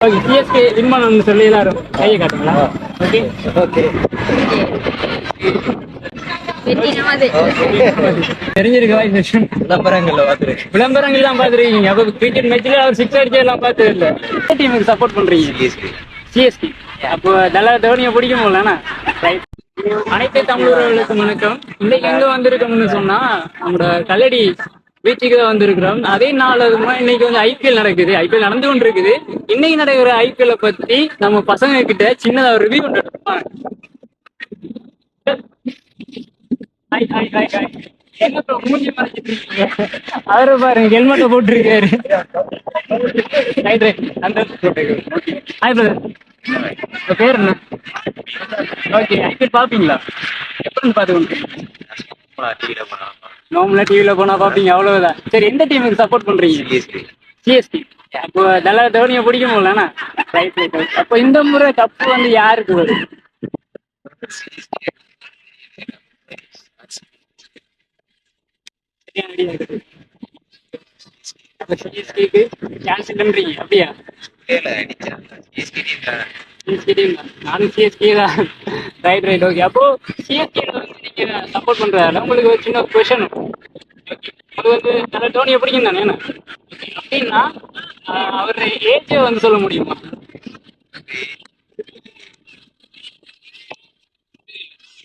Okay CSK win பண்ணணும்னு சொல்லி எல்லாரும் கையை காட்டுங்களா ஓகே ஓகே தெரிஞ்சிருக்கு விளம்பரங்கள்ல பார்த்துரு விளம்பரங்கள் எல்லாம் பாத்துருக்கீங்க. அப்ப கிரிக்கெட் மேட்ச்ல அவர் சிக்ஸ் அடிச்சு எல்லாம் பார்த்தது இல்ல டீமுக்கு சப்போர்ட் பண்றீங்க. சிஎஸ்கே அப்போ தல தோனியை பிடிக்கும் போலண்ணா ரைட் அனைத்து தமிழர்களுக்கும் வணக்கம். இன்னைக்கு எங்க வந்திருக்கோம்னு சொன்னா நம்மளோட கல்லடி பீச்சுக்கு தான் வந்திருக்கிறோம். அதே நாள் அதுமா இன்னைக்கு வந்து ஐபிஎல் நடக்குது. ஐபிஎல் நடந்து கொண்டு இருக்குது இன்னைக்கு நடக்கிற ஐபிஎல் பத்தி நம்ம பசங்க கிட்ட சின்னதா ஒரு ரிவ்யூ அவரை பாருங்க ஹெல்மெட்டை போட்டிருக்காரு. அந்த ஹாய் பிரதர். பேர் என்ன? ஓகே ஐபிஎல் பாப்பீங்களா எப்படின்னு பார்த்து நார்மலா டிவில போனா பாப்பீங்க அவ்வளவுதான். சரி எந்த டீமுக்கு சப்போர்ட் பண்றீங்க? சிஎஸ்டி அப்போ தல தோனியை பிடிக்கும் போலண்ணா ரைட் ரைட் அப்போ இந்த முறை கப்பு வந்து யாருக்கு வரும்? சிஎஸ்கேக்கு சான்ஸ் இல்லைன்றீங்க அப்படியா? நானும் சிஎஸ்கே தான். ரைட் ரைட் ஓகே அப்போ சிஎஸ்கே சப்போர்ட் பண்றாரு? உங்களுக்கு ஒரு சின்ன கொஷன் அது வந்து தலை தோனியை பிடிக்கும் தானே? என்ன? அப்படின்னா ஆஹ், அவருடைய ஏஜை வந்து சொல்ல முடியுமா?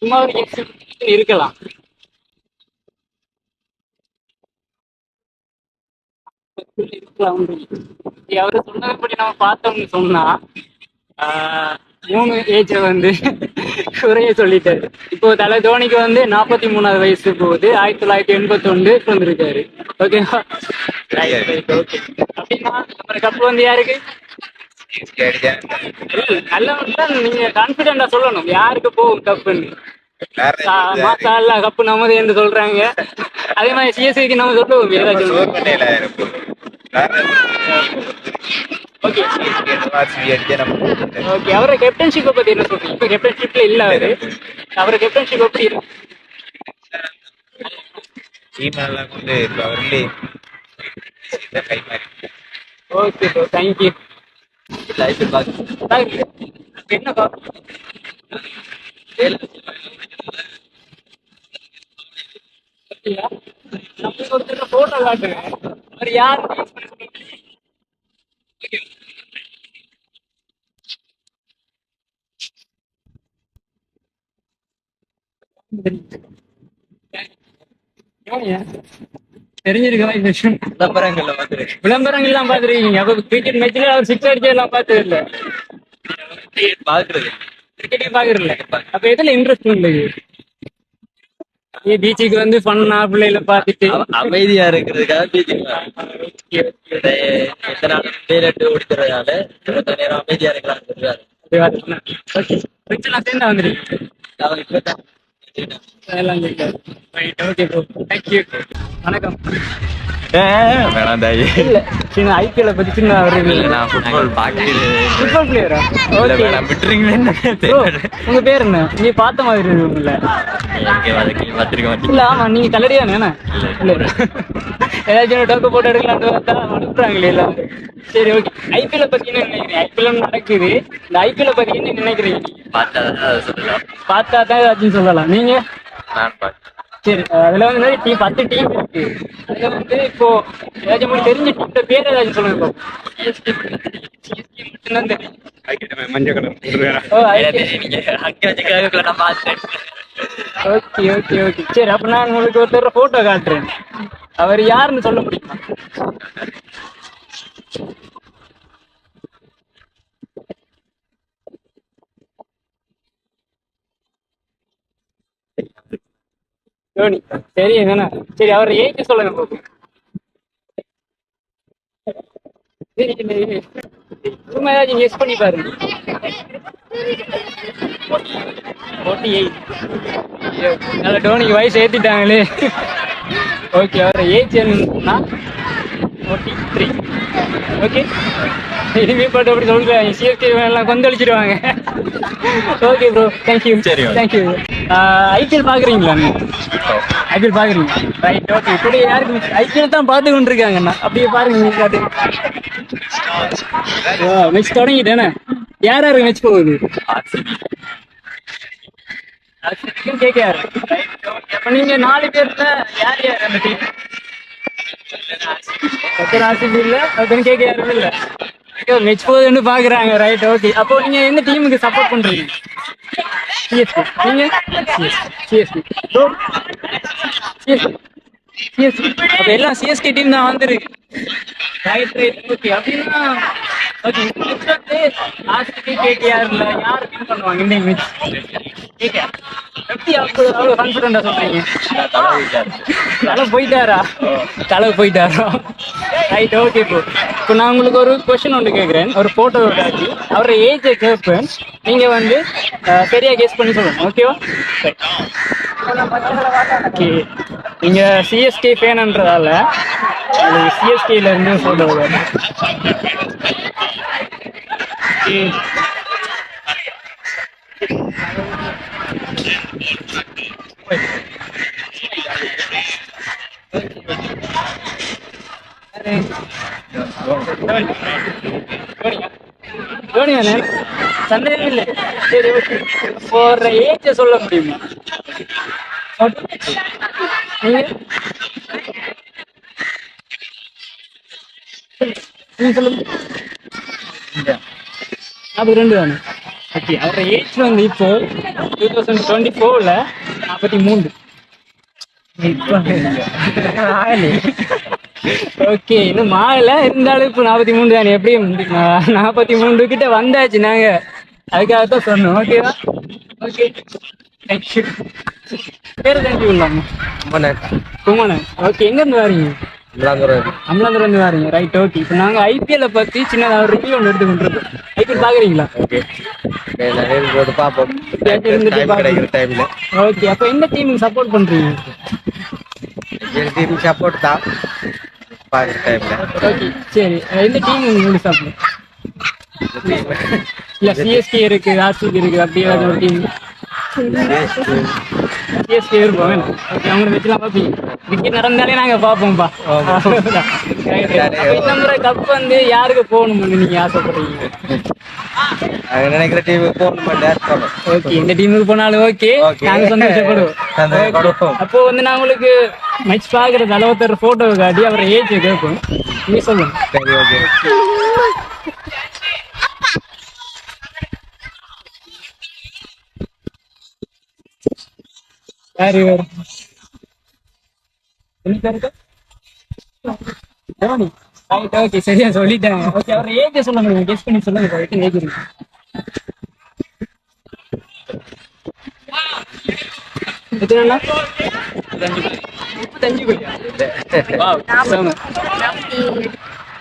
சும்மா ஒரு எக்ஸ் இருக்கலாம். இருக்கலாம் அவரு சொன்னதுபடி நம்ம பார்த்தோம்னு சொன்னா ஆஹ், மூணு ஏஜ் வந்து குறைய சொல்லிட்டாரு. இப்போ தலை தோனிக்கு வந்து நாற்பத்தி மூணாவது வயசு போகுது. ஆயிரத்தி தொள்ளாயிரத்தி எண்பத்தி ஒன்று வந்திருக்காரு ஓகேவா அப்படின்னா கப்பு வந்து யாருக்கு? தான். நீங்க கான்பிடண்டா சொல்லணும். யாருக்கு போகும் கப்புன்னு மாசா கப்பு நமது என்று சொல்றாங்க. அதே மாதிரி சிஎஸ்சிக்கு நம்ம சொல்லுவோம் ஏதாச்சும் ஓகே ஓகே அவரை கேப்டன்ஷிப்பை பத்தி என்ன சொல்றீங்க? இப்போ கேப்டன்ஷிப்ல இல்ல அவரு. அவரை கேப்டன்ஷிப் எப்படி இருக்கு ஓகே ப்ரோ தேங்க்யூ என்ன பா அப்படியா? நம்மளுக்கு ஒருத்தர் போட்டோ காட்டுங்க அவர் யார் யூஸ் பண்ணி சொல்லுங்க. Okay. ஏன்யா? தெரிஞ்சிருக்கா இந்த விஷயம் விளம்பரங்கள்ல பார்த்துரு விளம்பரங்கள் எல்லாம் பாத்துருக்கீங்க அப்ப கிரிக்கெட் மேட்ச்ல அவர் சிக்ஸ் அடிச்சு எல்லாம் பார்த்தது இல்ல பாக்குறது கிரிக்கெட்டே பாக்குறல அப்ப எதுல இன்ட்ரெஸ்ட் உங்களுக்கு நீ பீச்சுக்கு வந்து பண்ணா பிள்ளைல பாத்துட்டு அமைதியா இருக்கிறதுக்காக பீச்சுக்கு எந்த நாளும் வேலட்டு ஓடித்துறதுனால நேரம் அமைதியா இருக்கலாம் ஓகே பிரச்சனை சேர்ந்தா அவன் ரைட் ஓகே ப்ரோ தேங்க்யூ வணக்கம் வேணாம் தாயி இல்ல சின்ன ஐபிஎல் பத்தி சின்ன ஒரு நான் ஃபுட்பால் ஃபுட்பால் பிளேயரா ஓகே வேணாம் உங்க பேர் என்ன நீ பார்த்த மாதிரி இருக்குல்ல எங்க வதக்கி இல்ல ஆமா நீங்க கல்லடியானே என்ன இல்ல ஏதாச்சும் டோக்கு போட்டு எடுக்கலாம்னு பார்த்தா அனுப்புறாங்களே சரி ஓகே ஐபிஎல் பத்தி என்ன நினைக்கிறீங்க ஐபிஎல் நடக்குது இந்த ஐபிஎல் பத்தி என்ன நினைக்கிறீங்க பார்த்தா தான் சொல்லலாம் பார்த்தா தான் ஏதாச்சும் சொல்லலாம் நீங்க நான் சரி அதுல வந்து டீம் பத்து டீம் இருக்கு. அதுல வந்து இப்போ ஏதாச்சும் உங்களுக்கு தெரிஞ்ச டீம் பேர் ஏதாச்சும் சொல்லுங்க சிஎஸ்கே சிஎஸ்கே மட்டும்தான் தெரியும். மஞ்சள் கலர். நான் பார்த்தேன் ஓகே ஓகே ஓகே. சரி அப்ப நான் உங்களுக்கு ஒருத்தர் போட்டோ காட்டுறேன். அவர் யாருன்னு சொல்ல முடியுமா? தோனி. சரி என்னண்ணா சரி அவர் ஏஜ் சொல்லுங்க. சும்மா ஏதாச்சும் கெஸ் பண்ணி பாருங்க ஃபோர்ட்டி எயிட் நல்ல டோனிக்கு வயசு ஏற்றிட்டாங்களே ஓகே அவர் ஏஜ் என்னன்னா ஃபோர்ட்டி த்ரீ ஓகே இனிமே பாட்டு அப்படி சொல்லுங்க சிஎஸ்கே எல்லாம் கொந்தளிச்சிருவாங்க. ஓகே ப்ரோ தேங்க்யூ சரி. தேங்க்யூ ஐபிஎல் பாக்குறீங்களா நீங்க ஐபிஎல் பாக்குறீங்க ரைட் ஓகே இப்படி யாருக்கு ஐபிஎல் தான் பார்த்து கொண்டு இருக்காங்கண்ணா அப்படியே பாருங்க நீங்க பாட்டு மேட்ச் தொடங்கிட்டேனே. யார் யாருக்கு மேட்ச் போகுது? கேட்காரு அப்ப நீங்க நாலு பேர்ல யார் யார் அந்த டீம் ஒருத்தர் ஆர்சிபி இல்ல. மேட்ச் போகுதுன்னு பாக்குறாங்க ரைட் ஓகே அப்போ நீங்க என்ன டீமுக்கு சப்போர்ட் பண்றீங்க? நீங்க? அப்ப எல்லாம் சிஎஸ்கே டீம் தான் வந்துருக்கு ரைட் ரைட் ஓகே அப்படின்னா ஓகே ஆர்சிபி யார் வின் பண்ணுவாங்க? இந்த மேட்ச் கேகேஆர் எப்படி அவ்வளவு அவ்வளவு கான்ஃபிடண்டா சொல்றீங்க. தலை போயிட்டாரா? தலை போயிட்டாரா? ரைட் ஓகே ப்ரோ இப்போ நான் உங்களுக்கு ஒரு கொஸ்டின் ஒன்று கேட்குறேன் ஒரு ஃபோட்டோ காட்டி அவரோட ஏஜை கேட்பேன் நீங்கள் வந்து சரியாக கேஸ் கெஸ் பண்ணி சொல்லணும் ஓகேவா ஓகே நீங்கள் சிஎஸ்கே ஃபேனுன்றதால உங்களுக்கு சிஎஸ்கேல இருந்து ஃபோட்டோ you. சந்தேகம் இல்லை. சரி ஓகே ஒரு சொல்ல முடியுமா? நீங்க? நீங்க சொல்லுங்க. நாற்பத்தி ரெண்டு தானே? ஓகே அவரோட ஏஜ் வந்து இப்போ டூ தௌசண்ட் டுவெண்ட்டி ஃபோரில் நாற்பத்தி மூணு ஓகே இன்னும் மாறல. இருந்தாலும் இப்போ நாற்பத்தி மூணு தானே. எப்படியும் நாற்பத்தி மூணு கிட்ட வந்தாச்சு நாங்க. அதுக்காக தான் சொன்னோம். ஓகேவா ஓகே தேங்க்யூ பேர் தேங்க்யூ இல்லாம குமணன் ஓகே எங்க இருந்து வரீங்க? அமலாந்துரம் இருந்து வரீங்க. ரைட் ஓகே இப்போ நாங்க ஐபிஎல்ல பத்தி சின்னதாக ஒரு ரிவ்யூ ஒன்று எடுத்து கொண்டிருக்கோம். ஐபிஎல் பாக்குறீங்களா? இருந்துட்டு கிடைக்கிற டைம்ல ஓகே அப்போ எந்த டீமுக்கு சப்போர்ட் பண்றீங்க? டீம் சப்போர்ட் தான். பாக்குற டைம்ல ஓகே சரி. எந்த டீம் உங்களுக்கு சப்போர்ட் இல்ல சிஎஸ்கே இருக்கு ஆர்சிபி இருக்கு அப்படி ஏதாவது ஒரு டீம் சிஎஸ்கே இருப்போம் ஓகே அவங்க வச்சுலாம் பார்ப்பீங்க. நடந்தாலே நாங்க. அப்ப இந்த முறை கப் வந்து யாருக்கு போகணும்னு நீங்க ஆசைப்படுறீங்க நினைக்கிற டீம் போன் பண்ணி ஓகே இந்த டீமுக்கு போனாலும் ஓகே. நாங்க சந்தோஷப்படுவோம். அப்போ வந்து நான் உங்களுக்கு மேட்ச் பாக்குறது அளவுத்தர் போட்டோ காட்டி அவரை ஏஜ் கேட்போம் நீங்க சொல்லுங்க சரி ஓகே யார் இவர்? தோனி ரைட் ஓகே சரியா சொல்லிட்டாங்க ஓகே அவர் ஏஜ் சொல்ல முடியும் கெஸ் பண்ணி சொல்லுங்க எத்தனை ஏஜ் இருக்கு எத்தனை முப்பத்தஞ்சு கோடியா Wow, செம.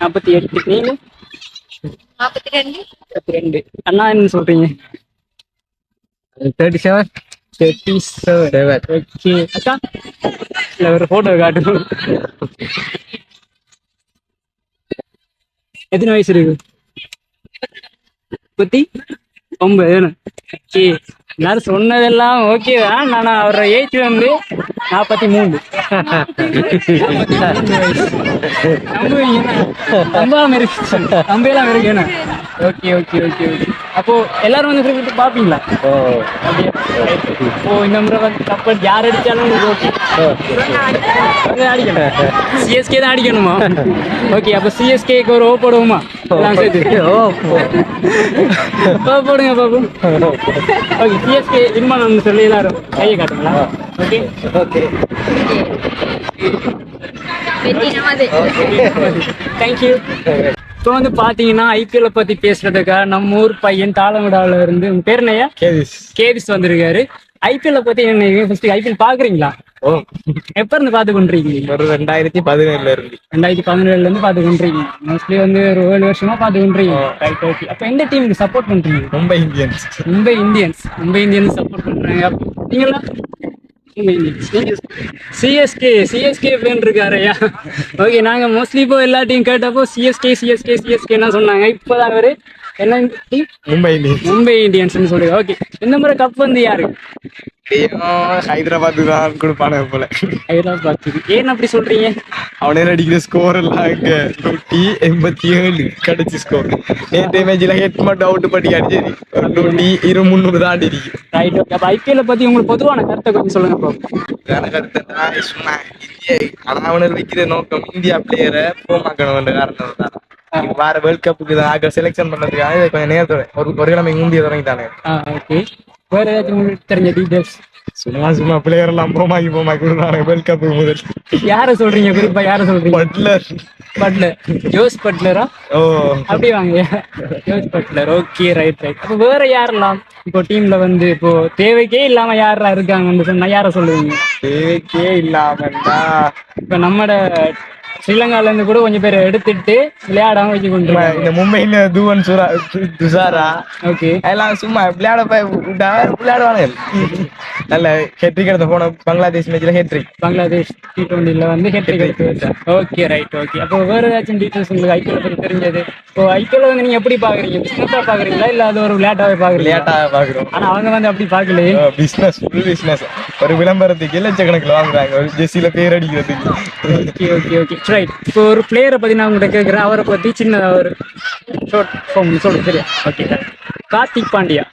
நாற்பத்தி எட்டு நீங்க நாற்பத்தி ரெண்டு. முப்பத்தி ரெண்டு அண்ணா என்ன சொல்றீங்க? Thirty seven thirty seven okay அக்கா இல்ல ஒரு போட்டோ காட்டணும் எத்தனை வயசு இருக்கு முப்பத்தி ஒன்பது ஓகே எல்லாரும் சொன்னதெல்லாம் ஓகே தான் ஆனா அவரோட ஏஜ் வந்து நாற்பத்தி மூணு நம்புவீங்க இருக்கு நம்பலாம் இருக்கு ஓகே ஓகே ஓகே ஓகே அப்போ எல்லாரும் வந்து கிரிக்கெட் பாப்பீங்களா ஓ. இப்போ இந்த முறை வந்து கப்பல் யார் அடிச்சாலும் ஓகே. அடிக்கணும். சிஎஸ்கே தான் அடிக்கணுமா? ஓகே அப்போ சிஎஸ்கேக்கு ஒரு ஓ போடுவோமா? எல்லாம் சேர்த்து. ஓ. ஓ போடுங்க பாபு. ஓகே சிஎஸ்கே இன்மான் சொல்லி எல்லாரும் கையை காட்டுங்களா? ஓகே? ஓகே. தேங்க்யூ இப்போ வந்து பாத்தீங்கன்னா ஐபிஎல் பத்தி பேசுறதுக்காக நம்ம ஊர் பையன் தாளங்குடாவில இருந்து உங்க பேர் என்னய்யா? கேவிஸ். கேவிஸ் வந்திருக்காரு. ஐபிஎல் பத்தி என்ன ஃபர்ஸ்ட் ஐபிஎல் பாக்குறீங்களா? ஓ. எப்ப இருந்து பாத்து கொண்டிருக்கீங்க? ஒரு ரெண்டாயிரத்தி பதினேழுல இருந்து. ரெண்டாயிரத்தி பதினேழுல இருந்து பாத்து கொண்டிருக்கீங்க. மோஸ்ட்லி வந்து ஒரு ஏழு வருஷமா பாத்து கொண்டிருக்கீங்க. ரைட் ஓகே அப்ப எந்த டீமுக்கு சப்போர்ட் பண்றீங்க? Mumbai Indians. Mumbai Indians. Mumbai Indians support பண்றாங்க. நீங்களா சிஎஸ்கே சிஎஸ்கே ஃபேன் இருக்காருயா ஓகே நாங்க மோஸ்ட்லி இப்போ எல்லா டீம் கேட்டப்போ சிஎஸ்கே சிஎஸ்கே சிஎஸ்கே சொன்னாங்க. இப்போதான் அவரு என்ன டீம் மும்பை இந்தியன்ஸ். மும்பை இந்தியன்ஸ்னு சொல்லுங்க ஓகே இந்த முறை கப் வந்து யாரு? ஹைதராபாத் தான் கொடுப்பானுங்க போல. ஹைதராபாத் ஏன் அப்படி சொல்றீங்க? அவனே அடிக்கிற ஸ்கோர் எல்லாம் இங்க. நூற்றி எண்பத்தி ஏழு கிடைச்சு ஸ்கோர் நேற்று மேட்ச்ல ஹெட் மட்டும் அவுட் பட்டி அடிச்சது ஒரு நூற்றி இரு முந்நூறு தான் அடி ரைட் ஓகே அப்போ ஐபிஎல்ல பத்தி உங்களுக்கு பொதுவான கருத்தை கொஞ்சம் சொல்லுங்க ப்ரோ எனக்கு அடுத்த நான் சொன்னேன் இந்திய ஆனா அவனை வைக்கிற நோக்கம் இந்தியா பிளேயரை போமாக்கணும் காரணம் தான் வார வேர்ல்ட் கப்புக்கு செலெக்ஷன் பண்ணதுக்காக இதை கொஞ்சம் நேரத்தோட ஒரு ஒரு கிழமை ஆ ஓகே வேற ஏதாச்சும் உங்களுக்கு தெரிஞ்ச டீடைல்ஸ் சும்மா சும்மா பிளேயர் எல்லாம் போமாக்கி போமாக்கி விடுறாங்க வேர்ல்ட் கப் முதல் யாரை சொல்றீங்க குறிப்பா யாரை சொல்றீங்க பட்லர் பட்லர் ஜோஸ் பட்லரா ஓ அப்படி வாங்க Jos Buttler okay right right அப்போ வேற யாரெல்லாம் இப்போ டீம்ல வந்து இப்போ தேவைக்கே இல்லாம யாரா இருக்காங்கன்னு சொன்னா யாரை சொல்லுவீங்க தேவைக்கே இல்லாமன்னா இப்போ நம்மட ஸ்ரீலங்கால இருந்து கூட கொஞ்சம் பேர் எடுத்துட்டு விளையாடாம வச்சு கொண்டு இந்த மும்பைல தூவன் சுரா துஷாரா. ஓகே. அதெல்லாம் சும்மா விளையாட விளையாடுவானுங்க. நல்ல ஹெட்ரிக் எடுத்த போன பங்களாதேஷ் மேட்ச்ல ஹெட்ரிக் பங்களாதேஷ் டி டுவெண்ட்டில வந்து ஹெட்ரிக் எடுத்து வச்சார் ஓகே ரைட் ஓகே. அப்போ வேற ஏதாச்சும் டீட்டெயில்ஸ் உங்களுக்கு ஐபிஎல் பத்தி தெரிஞ்சது? இப்போ ஐபிஎல் வந்து நீங்க எப்படி பாக்குறீங்க? பிசினஸா பாக்குறீங்களா? இல்ல அது ஒரு விளையாட்டாவே பாக்குறீங்களா? விளையாட்டா பாக்குறோம். ஆனா அவங்க வந்து அப்படி பாக்கலையே. பிசினஸ் ஃபுல் பிசினஸ் ஒரு விளம்பரத்துக்கு லட்சக்கணக்கில் வாங்குறாங்க. ஒரு ஜெர்சியில பேர் அடிக்கிறதுக்கு. Okay okay okay. ரைட் இப்போ ஒரு பிளேயரை பத்தி நான் உங்கள்கிட்ட கேட்குறேன் அவரை பத்தி சின்னதா ஒரு ஷார்ட் ஃபார்ம் சொல்லுங்க சரியா? ஓகே கார்த்திக் பாண்டியா?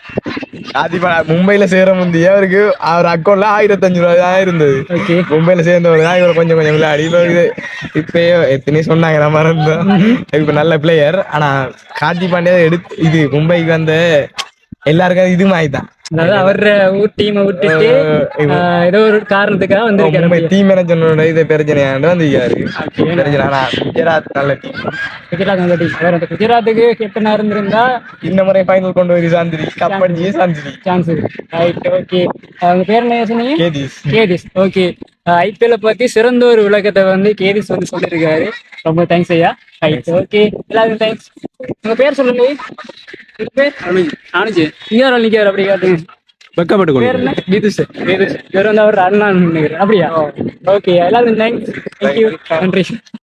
அதிபா மும்பைல சேர முந்தைய? அவருக்கு அவர் அக்கௌண்ட்ல ஆயிரத்தஞ்சு ரூபாய் தான் இருந்தது. ஓகே மும்பைல சேர்ந்தவர் தான் இவர் கொஞ்சம் கொஞ்சம் விளையாடி இப்போ இது இப்பயே எத்தனை சொன்னாங்க நான் மறந்தோம் இப்ப நல்ல பிளேயர் ஆனா கார்த்தி பாண்டியா எடுத்து இது மும்பைக்கு வந்த எல்லாருக்கும் இது மாதிரி தான் அதாவது அவர் ஊர் டீமை விட்டுட்டு ஏதோ ஒரு காரணத்துக்காக வந்திருக்காரு டீம் மேனேஜரோட இது பிரச்சனையாண்டு வந்திருக்காரு. குஜராத் நல்ல டீம் குஜராத் அந்த டீம் வேற குஜராத்துக்கு கேப்டனா இருந்திருந்தா இந்த முறை ஃபைனல் கொண்டு போய் சாந்திரி கப் அடிச்சு சாந்திரி. சான்ஸ் ரைட் ஓகே அவங்க பேர் என்ன சொன்னீங்க கேதிஸ் கேதிஸ் ஓகே ஐபிஎல் பத்தி சிறந்த ஒரு விளக்கத்தை வந்து கேதிஸ் வந்து சொல்லியிருக்காரு ரொம்ப தேங்க்ஸ் ஐயா. ரைட் ஓகே எல்லாருக்கும் தேங்க்ஸ் உங்க பேர் சொல்லுங்க. உங்க பேர்? அனுஜ். இங்க வர நிக்காரு அப்படி காட்டுங்க வெக்கப்பட்டு விதுஷ் விதுஷ் இவர் வந்து அவர் அண்ணா நினைக்கிறேன். அப்படியா? ஓகே எல்லாருக்கும் தேங்க்ஸ் தேங்க்யூ நன்றி.